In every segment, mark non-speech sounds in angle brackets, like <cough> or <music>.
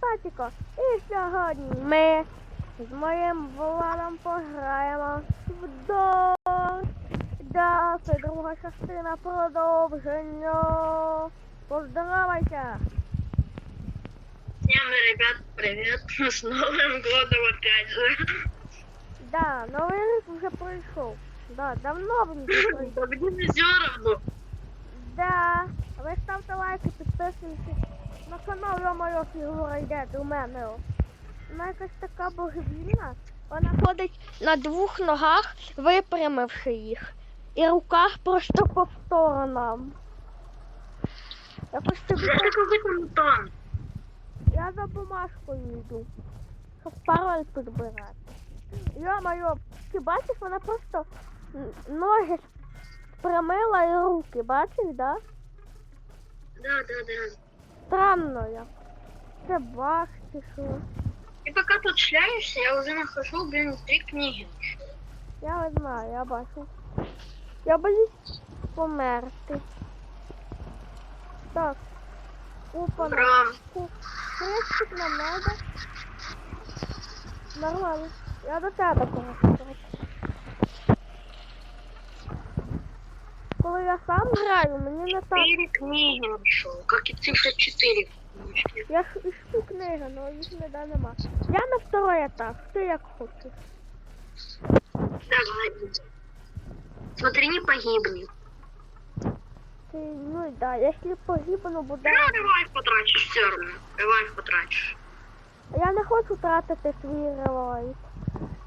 Татіко, і сьогодні ми з моїм Владом пограємо в. Да, це друга частина продовження. Поздоровайся! Всем, ребят, привет! <laughs> С Новым годом опять же! Да, новий рік вже пройшов. Да, давно він вже пройшов. Да мне все равно! Да, ви ставте лайки, підписуйтесь на канал, моя фігура йде у мене. Вона якась така божевільна. Вона ходить на двох ногах, випрямивши їх. І руках просто по сторонам. Якось тобі Я за бумажкою йду. Щоб пароль підбирати. Йо-моє, ти бачиш, вона просто ноги спрямила і руки, бачиш, да? Да, да, да. Странно я. Це баг чи що? И пока тут шляешься, я уже нахожу, блин, три книги. Я знаю, я бачу. Я боюсь померти. Так. Опа. Ура! Крестик нам надо. Нормально. Я до тебе коротко. Коли я сам граю, мені не так. Четыре книги нашел, как и цифра четыре. Я ж іщу книги, але їх ніде нема. Я на второй етаж, ти як хочеш. Давай. Смотри, не погибни. Ти, ну да, якщо погибну, буде. Ну, ревайв потрачишь все равно. Ревайв потрачишь. Я не хочу тратити свій релайф.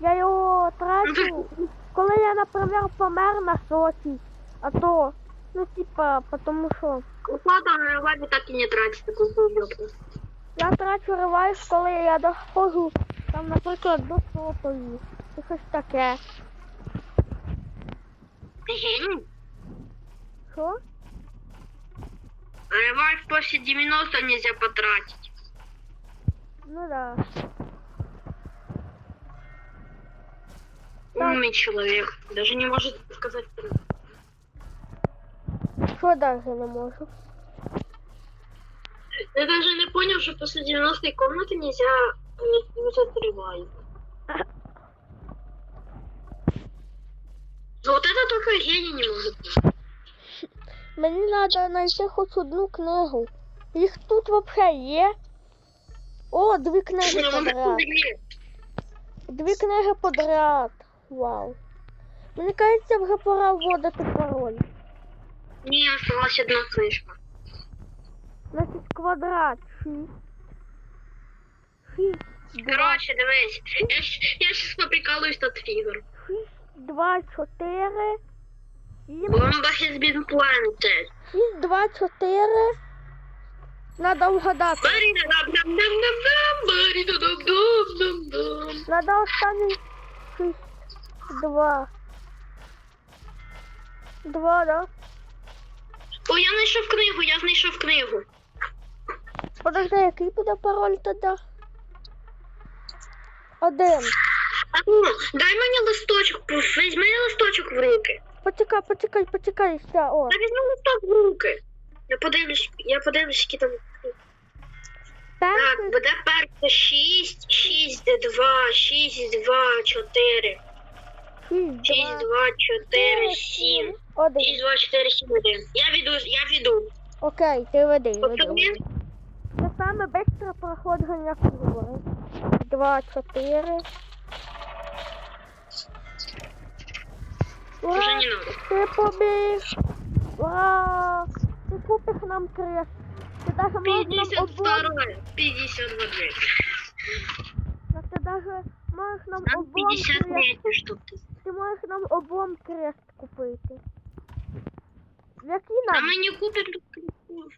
Я його Ну, трачу, коли я, наприклад, помер на сотій. А то, ну типа, тому що Вот ладно, на ревайве так и не тратить такой уебку. я трачу релайф, коли я доходжу, там, наприклад, до сотої. Чи щось таке. Що? Ревайв после 90 нельзя потратить. Ну да. Умный человек. Даже не может сказать. Що навіть не можу? Я даже не понял, что после 90-й комнаты нельзя не ревайв. Ну Вот это только гений не может. Мені треба знайти хоч одну книгу. Їх тут взагалі є. О, дві книги подряд. Дві книги подряд. Вау. Мені кажеться, вже пора вводити пароль. Не, осталась одна книжка. Значить, квадрат 6. 6, 2, Короче, дивись, я, я сейчас поприкалываюсь над фигур. 6, 2, 4, 7, Бомба has been planted. 6, 2, 4. Надо бари-да-дам-дам-дам-дам. Надо останній 6, 2. 2, да? О, я знайшов книгу, я знайшов книгу. Подожди, який буде пароль тоді? Один. А ну, дай мені листочок, візьми листочок в руки. Почекай, почекай, почекай, все, о. Та візьми листок в руки. Я подивлюсь, я подивлюсь, які там. Так, Перший, буде перше 6, 6, 2, 6, 2, 4. 6, 6, 2, 2, 4, 7. 1. 6, 2, 4, 7, 1. Я веду, я веду. Окей, ти веди, веди. Це саме бистре проходження фігури. 2, 4. Уже Ура, не надо. ти побіг! Ура! Ти купиш нам крест. Ти даже можеш нам 52, обом... 52 дверь. Та Ти даже можеш нам Там обом крест. 53 что-то. Ти можеш нам обом крест купити. Який А нам? мы не купим тут крестов.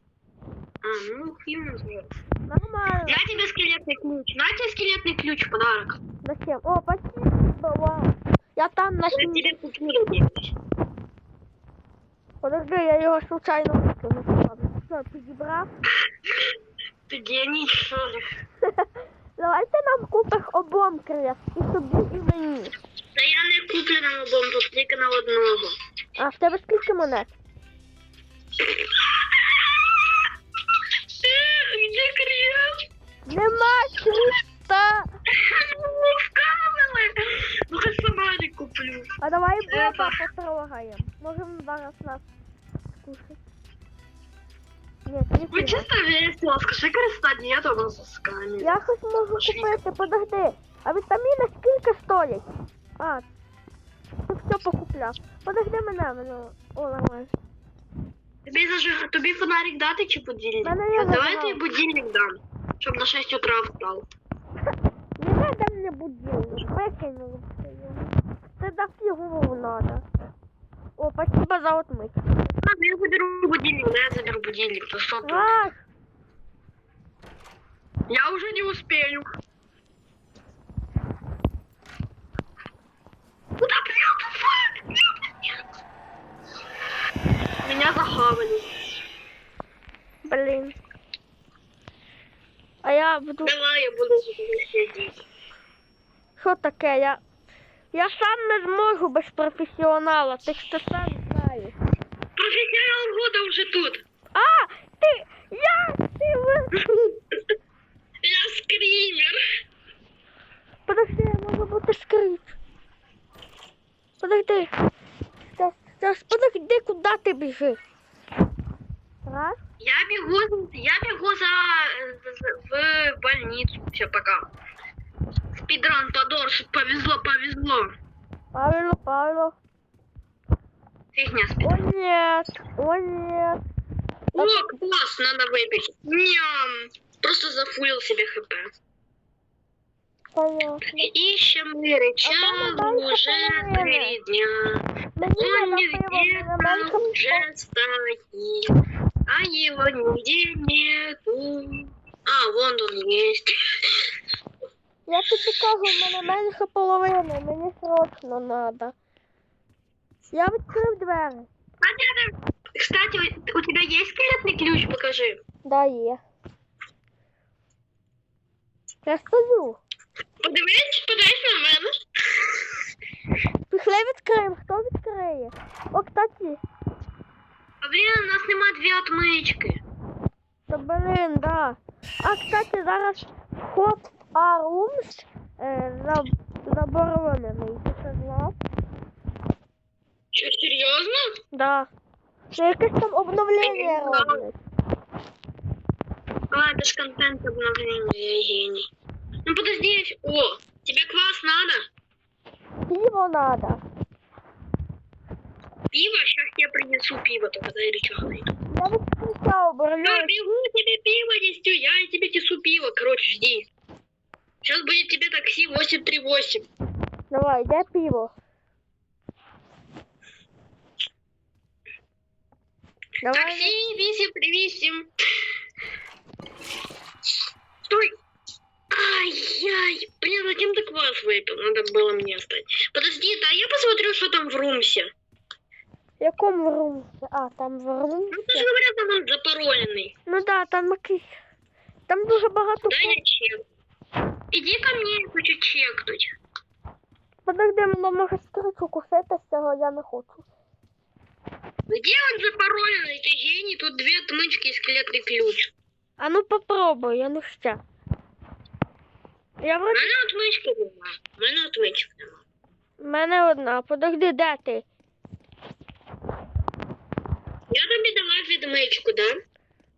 А, ну химно же. Нормально. На тебе скелетный ключ. На тебе скелетный ключ в подарок. Зачем? О, спасибо, вау. Я там на Я сні- тебе купила здесь. Подожди, я його случайно викинув. Ладно, все, підібрав. Ты гений, что ли? <laughs> Давайте нам купиш обом крест. І собі, і мені. Да я не куплю на обом, тут тільки на одного. А в тебе скільки монет? Где крест? Нема креста. Ну, в камеры. Ну, хоть фонарик куплю. А давай Боба потрогаем. Можем два раз нас кушать. Нет, не Ну, чисто весело. Скажи, креста нет у нас с камерой. Я хоть можу купити, подожди. А вітаміни скільки стоять? А, ну все покупляв. Подожди мене, мене Ола, маєш. Тобі зажиг... тобі фонарик дати чи будильник? Мене є А давай зажигалка. тобі будильник дам, щоб на 6 утра встал. Не надо мне будильник, выкинул. Ты до фигуру надо. О, спасибо за отмыть. Ладно, я заберу будильник, да, я заберу будильник, то что тут? А, Я уже не успею. Куда прятаться? Меня захавали. блин. А я буду... Давай я буду сидеть. Що таке? Я... Я сам не зможу без професіонала, ти ж це сам знаєш. Профессионал года уже тут. А, ти... Я... Ти... Я скример. Подожди, я можу бути скрит. Подожди. Сейчас, сейчас, подожди, куди ти біжиш? Раз. Я бегу, я бегу за, за- в больницу. Все, пока. Спидран подорж, повезло, повезло. Правильно, правильно. Фигня О спидран. нет, о нет. О, класс, надо выпить. Ням. Просто зафулил себе хп. Ищем рычаг там дальше уже три дня. Он нигде уже стоит, а его нигде нету. А, вон он есть. Я тобі кажу, в мене менше половини, мені срочно надо. Я відкрив двері. Понятно. Кстати, у у тебя есть скелетный ключ? Покажи. Да, є. Я стою. Подивись, подивись на мене. Пішли відкриємо, хто відкриє? О, кстати, А блін, у нас нема дві отмички. то блин, да. А, кстати, зараз вход в Арумс е, заб- заборонений. Ти це знав? Що, серйозно? Да. Це якесь там обновлення роблять. А, это ж контент обновления, я гений. Ну подожди, о, тебе квас надо? Пиво надо. Пиво? Сейчас я принесу пиво, только дай рычаг найду. Я відкриття Я обороняю. бегу тебе пиво несу, я тебе несу пиво, короче, жди. Сейчас будет тебе такси 838. Давай, де пиво? Давай. Такси 838. Стой. Ай-яй, блин, зачем ты квас выпил? Надо было мне оставить. Подожди, да я посмотрю, что там в румсе. В якому румсі? А, там в Ну, румсі. ты же говорят, там он запароленный. Ну да, там якийсь. Там дуже багато. Дай я чек. Иди ко мне, я хочу чекнуть. Подожди, мене може скричу кусити з цього, я не хочу. Где он запароленный? Ты гений, тут две отмычки и скелетный ключ. А ну попробуй, я не ще. Я У вроді. мене отмички нема. У мене отмичок нема. В мене одна. Подожди, де ти? Я тобі дала відмичку, да?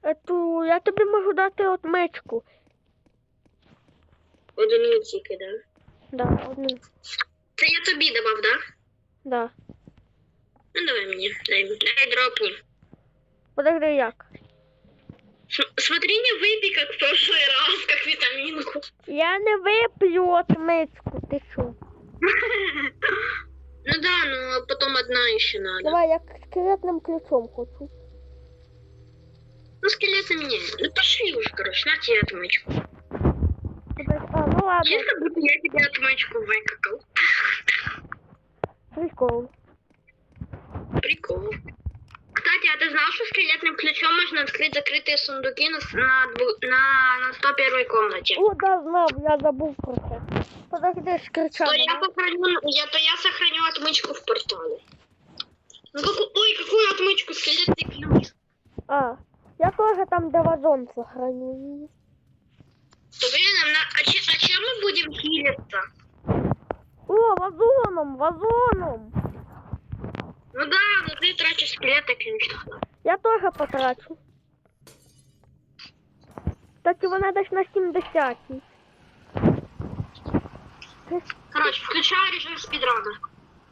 Ету, я тобі можу дати отмичку. Одну тільки, да? Да, одну. Це я тобі давав, да? Да. Ну давай мені, дай, дай дропни. Подожди, як? С- Смотри, не выпей, как в прошлый раз, как витаминку. Я не вип'ю отмичку, ти чу. <laughs> Ну да, но потом одна еще надо. Давай, я секретним ключом хочу. Ну, скелеты мне. Ну пошли уже, короче, на тебе отмычку. Подожди, А, ну ладно, Чисто будто я тебе отмычку выкакал. прикол. Прикол. Кстати, а ты знал, что скелетным ключом можно открыть закрытые сундуки на, на, на, на 101 комнате? О, да, знав, я забув про це. Подожди, ж кричав. То я, сохраню, я, то я сохраню отмычку в портале. Ну, каку- ой, какую отмычку? Скелетный ключ. А, я теж там, де вазон сохраню. То, блин, а, на- а, че- а чем мы будем хилиться? О, вазоном, вазоном. Ну да, но ты тратишь скелеты ключ тогда. Я теж потрачу. Так вона десь на 70. Короче, включаю режим спидрана.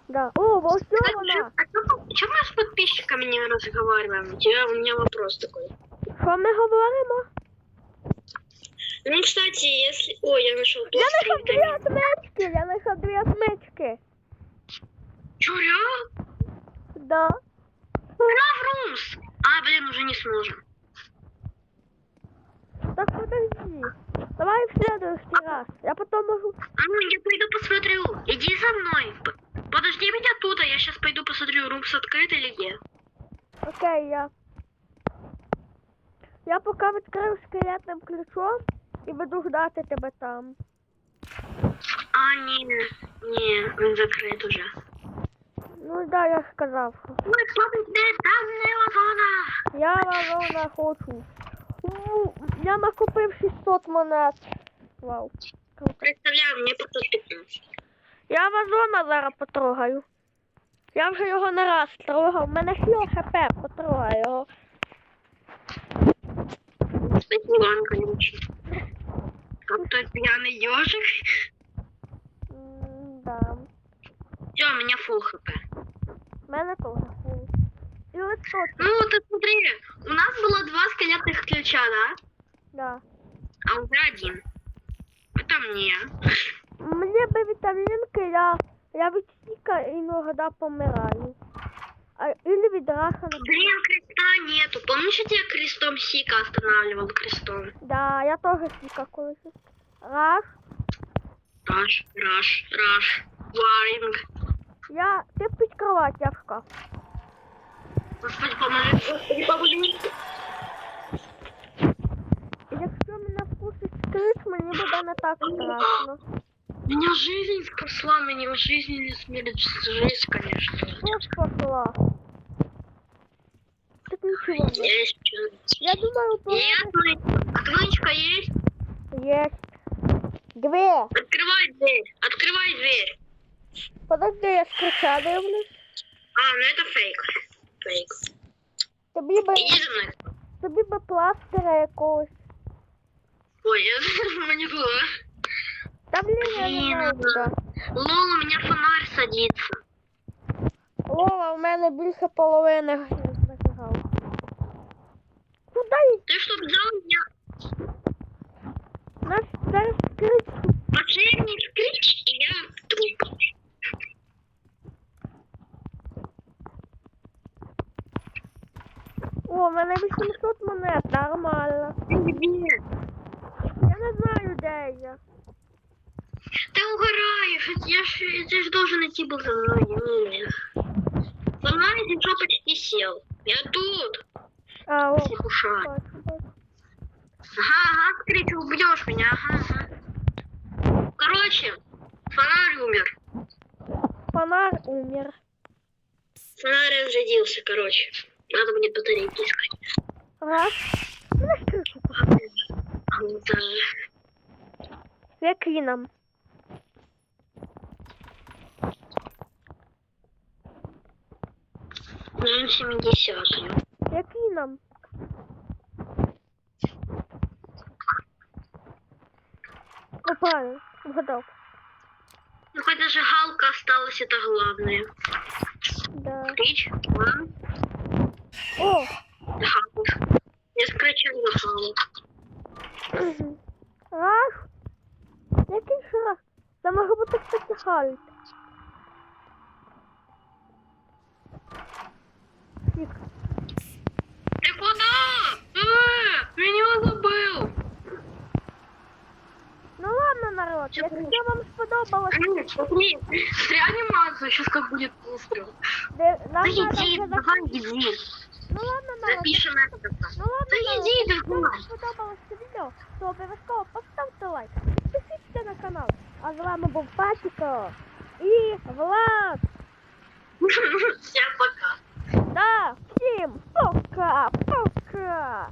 Да. О, ось це Кстати, вона. а чё- чё мы с подписчиками не разговариваем? У тебя у меня вопрос такой. Що ми говоримо? Ну, кстати, если... Ой, я нашел Я знайшов пластырь. дві отмички, я знайшов дві отмички. Чё, реально? Да. На Врумс! А, блин, уже не сможем. Так подожди. Давай в следующий раз. Я потом можу. А ну, я пойду посмотрю. Иди за мной. Подожди меня тут, а я сейчас пойду посмотрю, Румс открыт или нет. Окей, я. Я поки відкрив скелетним ключом і буду ждати тебе там. А, не, не, он закрыт уже. Ну да, я сказав. Зона. Я вазона хочу. У, Я накупив 600 монет. Вау. Представляю, мне 515. Я вазона зараз потрогаю. Я вже його не раз трогав. У мене хіл хп, потрогай його. Спасибо, Иван, конечно. Как тот Все, у меня фул хп. У мене теж фул. І ось тут, Ну, ты смотри, у нас было два скелетных ключа, да? да. А уже один. Это мне. Мені би вітамінки, я, я від стіка іноді помираю. А, или від рака не Блин, креста нету. Помнишь, я тебя крестом Сика останавливал крестом? Да, я теж стіка колись. Раз. Раш, раш, раш. Варинг. Я, ти під кровать, я в шкаф. Господи, поможи. Господи, поможи. І якщо мене вкусить скрич, мені буде не так страшно. Меня жизнь спасла, меня жизнь не смерть. Жизнь, конечно. Що спасла? Тут нічого не. Есть что. Я думаю, Есть, повинен отмычка есть. є. Дві. Открывай дверь. Открывай дверь. Подожди, я скрича дивлюсь. А, ну это фейк. Фейк. Тобі би, Иди за мной. тобі би пластира якогось. Ой, я мне было. Та блін, я не Блін, знаю ну, куди. Лол, у меня фонарь садится. Лола, у мене більше половини забігав. Куди їх? Ты что, взял меня? Нас зараз скрич. Последний скрич, О, у мене 800 монет, нормально. Я не знаю, де я. Ты угораешь, это я ж, это ж должен идти был за мной. Не. За ты что почти сел. Я тут. А, о, Слушай. Ага, ага, скрич, убьешь меня, ага, ага. Короче, фонарь умер. Фонарь умер. Фонарь разрядился, короче. Надо будет батарейки искать. Раз. Ну, скричу. А, ну да. Який нам? Ну, 70 Який нам? О, правильно, вгадав. Ну, хоть даже галка осталась, это главное. Да. Скрич, а? О! Я скачиваю Халк. Ах! Який Халк? Це може бути, кстати, Халк. Ты куда? Э, меня забыл. Ну ладно, народ, Чё если ты? вам сподобалось... Смотри, реанимацию сейчас как будет быстро. Да, Да иди, давай иди. Ну ладно, народ, Запишем это. ну ладно, Да народ, иди, якщо вам сподобалось це відео, то обов'язково поставте лайк, підпишіться на канал. А з вами був Патіко і Влад. Всем пока. Да, всім пока, пока.